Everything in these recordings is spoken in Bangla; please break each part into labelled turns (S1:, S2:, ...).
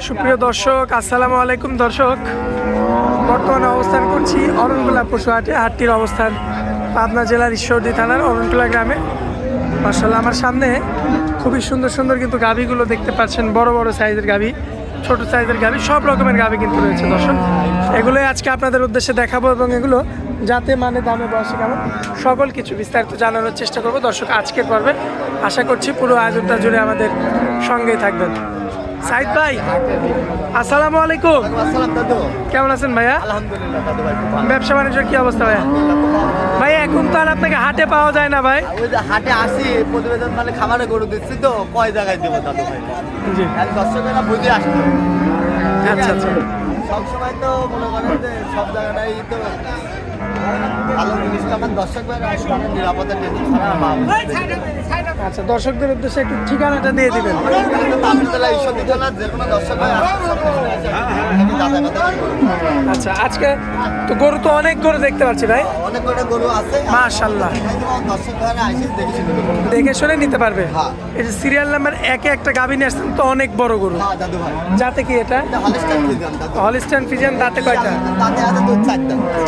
S1: সুপ্রিয় দর্শক, আসসালামু আলাইকুম দর্শক। বর্তমানে অবস্থান করছি অরণকুলা পশুহাটে। হাটটির অবস্থান পাবনা জেলার ঈশ্বরদী থানার অরণকুলা গ্রামে। মার্শাল্লাহ আমার সামনে খুবই সুন্দর সুন্দর কিন্তু গাভীগুলো দেখতে পাচ্ছেন। বড় বড় সাইজের গাভী, ছোট সাইজের গাভী, সব রকমের গাভী কিন্তু রয়েছে দর্শক। এগুলোই আজকে আপনাদের উদ্দেশ্যে দেখাবো এবং এগুলো যাতে মানে দামে, বয়সে কেমন, সকল কিছু বিস্তারিত জানানোর চেষ্টা করব দর্শক আজকের পর্বে। আশা করছি পুরো আয়োজনটা জুড়ে আমাদের সঙ্গেই থাকবেন। সাইদ ভাই আসসালামু আলাইকুম। কেমন আছেন ভাইয়া। ব্যবসা বাণিজ্যের কি অবস্থা ভাইয়া? ভাই এখন তো আর আপনাকে হাটে পাওয়া যায় না ভাই।
S2: ওই যে হাটে আসি প্রতিবেদন মানে খাবারে গরু দিচ্ছি তো কয় জায়গায় দেবো দাদু ভাই?
S1: জি।
S2: দর্শকেরা বুঝে আসতো
S1: আচ্ছা আচ্ছা।
S2: সবসময় তো মনে করেন যে সব জায়গাটাই তো ভালো জিনিসটা আমার দর্শক নিরাপত্তা টেনশন ছাড়া
S1: আচ্ছা দর্শকদের উদ্দেশ্যে একটু ঠিকানাটা দিয়ে দিবেন। আচ্ছা আজকে তো গরু তো অনেক গরু দেখতে পাচ্ছি ভাই
S2: অনেক কটা গরু আছে?
S1: মাশাআল্লাহ। দেখে শুনে নিতে পারবে।
S2: হ্যাঁ।
S1: এই যে সিরিয়াল নাম্বার একে একটা গাভী নিয়ে আসছেন তো অনেক বড় গরু।
S2: হ্যাঁ
S1: যাতে কি এটা? হলিস্টান ফিজিয়ান দাঁতে কয়টা?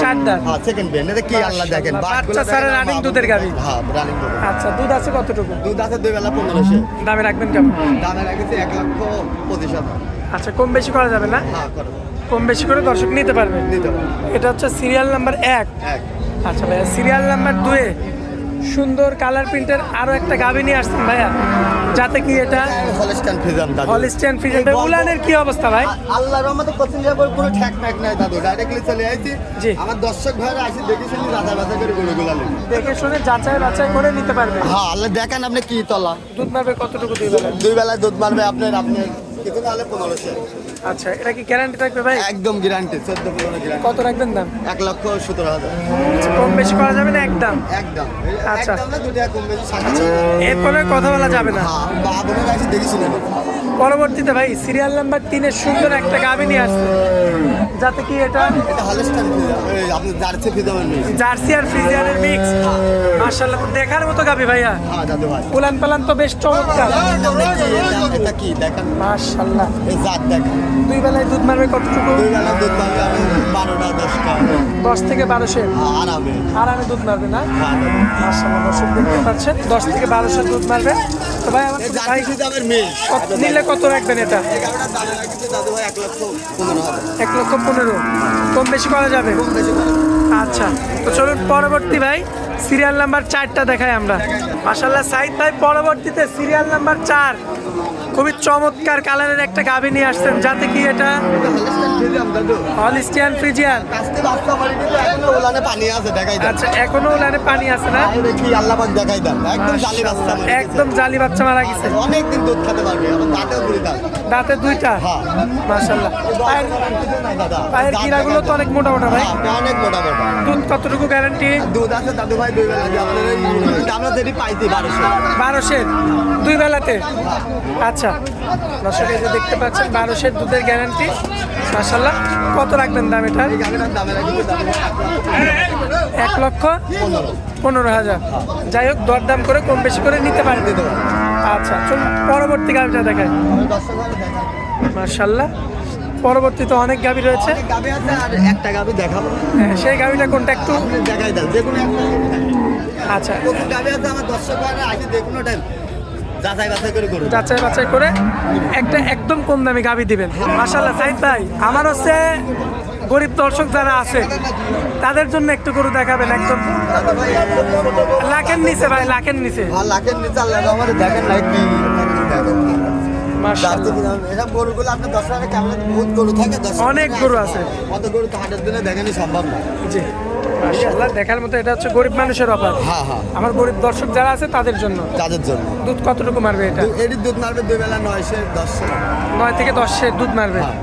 S1: চার দাঁত
S2: হ্যাঁ সেকেন্ড বেন এটা কি আল্লাহ দেখেন?
S1: বাচ্চা ছাড়া
S2: মা-
S1: দুধের গাভী।
S2: হ্যাঁ রানিং দুধ
S1: আচ্ছা দুধ আছে কতটুকু?
S2: দুধ আছে দুই বেলা পনেরোশো
S1: দামে রাখবেন কেমন?
S2: দামে রাখেছি এক লক্ষ পঁচিশ হাজার।
S1: আচ্ছা কম বেশি করা যাবে না? কম বেশি করে দর্শক নিতে পারবে। এটা হচ্ছে সিরিয়াল নাম্বার এক। আচ্ছা ভাইয়া সিরিয়াল নাম্বার দুয়ে সুন্দর কালার প্রিন্টের আরও একটা গাভী নিয়ে আসছেন ভাইয়া। যাতে কি এটা?
S2: হলিস্টান ফিজান দাদু
S1: হলিস্টিয়ান ফিজেন উলানের কি অবস্থা ভাই?
S2: আল্লাহ রহমতে কোচিং যাবার কোনো ঠ্যাক ম্যাক নাই দাদু ডাইরেক্টলি চলে আইছি।
S1: জি।
S2: আমার দর্শক ভাইরা আসি দেখে শুনি রাজা বাজা করে গরু গুলা
S1: দেখে শুনে যাচাই বাছাই করে নিতে পারবে।
S2: হ্যাঁ আল্লাহ দেখেন আপনি কি তলা।
S1: দুধ মারবে কতটুকু দুই বেলা?
S2: দুই বেলায় দুধ মারবে আপনার আপনার পনেরোশো
S1: আচ্ছা এটা কি গ্যারান্টি থাকবে ভাই?
S2: একদম গ্যারান্টি চোদ্দ পনেরো গ্যারান্টি
S1: কত রাখবেন দাম?
S2: এক লক্ষ সতেরো হাজার।
S1: আচ্ছা, কম বেশি করা যাবে না একদম?
S2: একদম।
S1: আচ্ছা।
S2: একদম কম বেশি
S1: এরপরে কথা বলা যাবে না।
S2: হ্যাঁ কাছে
S1: পরবর্তীতে ভাই সিরিয়াল নাম্বার তিনের সুন্দর একটা গাভী নিয়ে আসছে। যাতে কি এটা
S2: আপনি জার্সি ফিজামের
S1: জার্সি আর ফ্রিজিয়ানের মিক্স মাশাআল্লাহ দেখার মতো গাভী ভাইয়া।
S2: হ্যাঁ দাদু ভাই।
S1: উলান পালান তো বেশ চমৎকার।
S2: এটা- কি? দেখেন
S1: মাশাআল্লাহ।
S2: এই জাত দেখেন
S1: দুই বেলায় দুধ মারবে কতটুকু?
S2: দুই বেলা দুধ পাবে আমি বারোটা দশটা।
S1: দশ থেকে বারোশো
S2: হ্যাঁ, আরামে।
S1: আরামে দুধ মারবে না?
S2: হ্যাঁ।
S1: মাশাআল্লাহ দর্শক দেখতে পাচ্ছেন দশ থেকে বারোশো দুধ মারবে। তো ভাই আমার ভাই
S2: মেয়ে
S1: কত নিলে কত রাখবেন এটা?
S2: এক লক্ষ পনেরো
S1: কম বেশি করা যাবে?
S2: কম বেশি।
S1: আচ্ছা তো চলুন পরবর্তী ভাই। সিরিয়াল নাম্বার চারটা দেখাই আমরা। মাসাল্লাহ সাইদ ভাই পরবর্তীতে সিরিয়াল নাম্বার চার। খুবই চমৎকার কালারের একটা গাভী নিয়ে আসছেন, যাতে কি এটা হলিস্টিয়ান ফ্রিজিয়ান
S2: ওলানে পানি আছে দেখাই
S1: আচ্ছা এখনও ওলানে পানি আছে না?
S2: তাহলে আল্লাহ পাক দেখাই দেন। একদম জালি বাচ্চা
S1: একদম জালি বাচ্চা মারা গেছে।
S2: অনেক দিন দুধ খেতে পারবে দাঁতেও বুড়ি দাঁত।
S1: দাঁতে দুইটা?
S2: হ্যাঁ।
S1: মাসাল্লাহ পায়ের পায়ের গিরাগুলো তো অনেক মোটা মোটা ভাই।
S2: অনেক মোটা মোটা।
S1: দুধ কতটুকু গ্যারান্টি
S2: দুধ আছে দাদু ভাই দুই বেলা আমরা যেটি পাইছি
S1: দুই বেলাতে? আচ্ছা দর্শক এই যে দেখতে পাচ্ছেন বারোশের দুধের গ্যারান্টি মাসাল্লাহ কত রাখবেন দাম এটা এক লক্ষ
S2: পনেরো
S1: হাজার। যাই হোক দরদাম করে কম বেশি করে নিতে পারেন। আচ্ছা চলুন পরবর্তী গাভিটা দেখায় মার্শাল্লাহ পরবর্তীতে অনেক রয়েছে।
S2: গাবি আছে আর একটা গাবি দেখাবো।
S1: হ্যাঁ, সেই গাভিটা কোনটা একটু?
S2: দেখাই দেন যে কোনো একটা।
S1: আচ্ছা।
S2: গাবি আছে আমার দর্শক আসে কোনো টাইম যাচাই বাছাই করে করুন।
S1: যাচাই বাছাই করে একটা একদম কম দামি গাভি দিবেন। মার্শাল্লাহ সাইদ ভাই আমার হচ্ছে গরিব দর্শক যারা আছে তাদের জন্য একটু গরু দেখাবেন একদম। লাখের নিচে ভাই লাখের নিচে।
S2: আর লাখের নিচে আল্লাহ আমাদের দেখেন নাই। কি
S1: অনেক গরু আছে।
S2: অত গরু তো হাটের দিনে দেখানি সম্ভব না।
S1: জি। দেখার মতো এটা হচ্ছে গরিব মানুষের অফার
S2: হ্যাঁ হ্যাঁ।
S1: আমার গরিব দর্শক যারা আছে তাদের জন্য।
S2: তাদের জন্য।
S1: দুধ কতটুকু মারবে এটা?
S2: এটি দুধ মারবে দুই বেলা সে দশ
S1: নয় থেকে দশের দুধ মারবে।
S2: হ্যাঁ।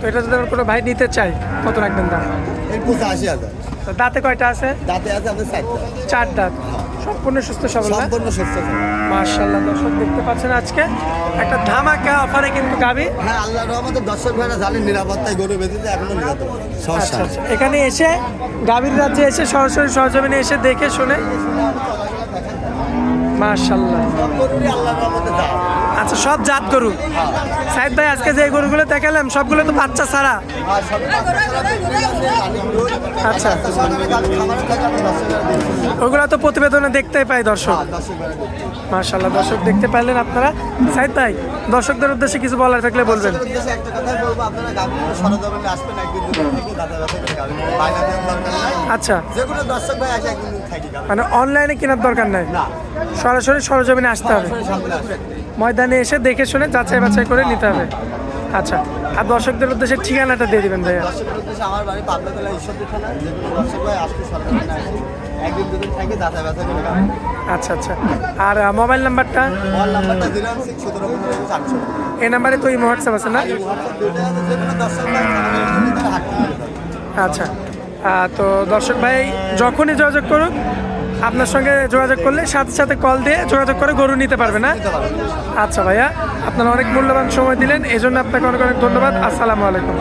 S1: তো এটা যদি আমার কোনো ভাই নিতে চাই কত রাখবেন দাম?
S2: এর পঁচাশি হাজার।
S1: তো দাঁতে কয়টা আছে?
S2: দাঁতে আছে আপনার চারটা।
S1: চার দাঁত। সম্পূর্ণ সুস্থ সবল
S2: সম্পূর্ণ সুস্থ।
S1: মার্শাল্লাহ দর্শক দেখতে পাচ্ছেন আজকে একটা ধামাকা অফারে কিন্তু গাবি।
S2: হ্যাঁ আল্লাহ রহমতে দর্শক ভাইরা জানেন নিরাপত্তায় গরু বেঁধেছে এখনও নিরাপদ।
S1: আচ্ছা। আচ্ছা। এখানে এসে গাভীর রাজ্যে এসে সরাসরি সরজমিনে এসে দেখে শুনে। মার্শাল্লাহ
S2: আল্লাহ রহমতে
S1: আচ্ছা সব জাত গরু সাহেব ভাই, আজকে যে গরুগুলো দেখালাম, সবগুলো তো বাচ্চা ছাড়া। আচ্ছা। ওগুলো তো প্রতিবেদনে দেখতেই পাই দর্শক মার্শাল্লাহ দর্শক দেখতে পারলেন আপনারা সাইদ ভাই, দর্শকদের উদ্দেশ্যে কিছু বলার থাকলে বলবেন। আচ্ছা। মানে অনলাইনে কেনার দরকার নাই সরাসরি সরজমিনে আসতে হবে। ময়দানে এসে দেখে শুনে যাচাই বাছাই করে নিতে হবে। আচ্ছা আর দর্শকদের উদ্দেশ্যে ঠিকানাটা দিয়ে দেবেন ভাইয়া।
S2: দর্শকের উদ্দেশ্যে আমার বাড়ি পাবনা ঈশ্বরদী থানা যে কোনো দর্শক ভাই আসলে সরজমিনে একদিন দুদিন থেকে দাদা ব্যথা করে
S1: আচ্ছা আচ্ছা। আর মোবাইল নাম্বারটা?
S2: আমার নাম্বারটা জিরো সিক্স সতেরো পনেরো একুশ
S1: এই নাম্বারে তো ইমো হোয়াটসঅ্যাপ আছে না। আচ্ছা তো দর্শক ভাই যখনই যোগাযোগ করুক আপনার সঙ্গে যোগাযোগ করলে সাথে সাথে কল দিয়ে যোগাযোগ করে গরু নিতে পারবে না? আচ্ছা ভাইয়া, আপনারা অনেক মূল্যবান সময় দিলেন এই জন্য আপনাকে অনেক অনেক ধন্যবাদ। আসসালামু আলাইকুম।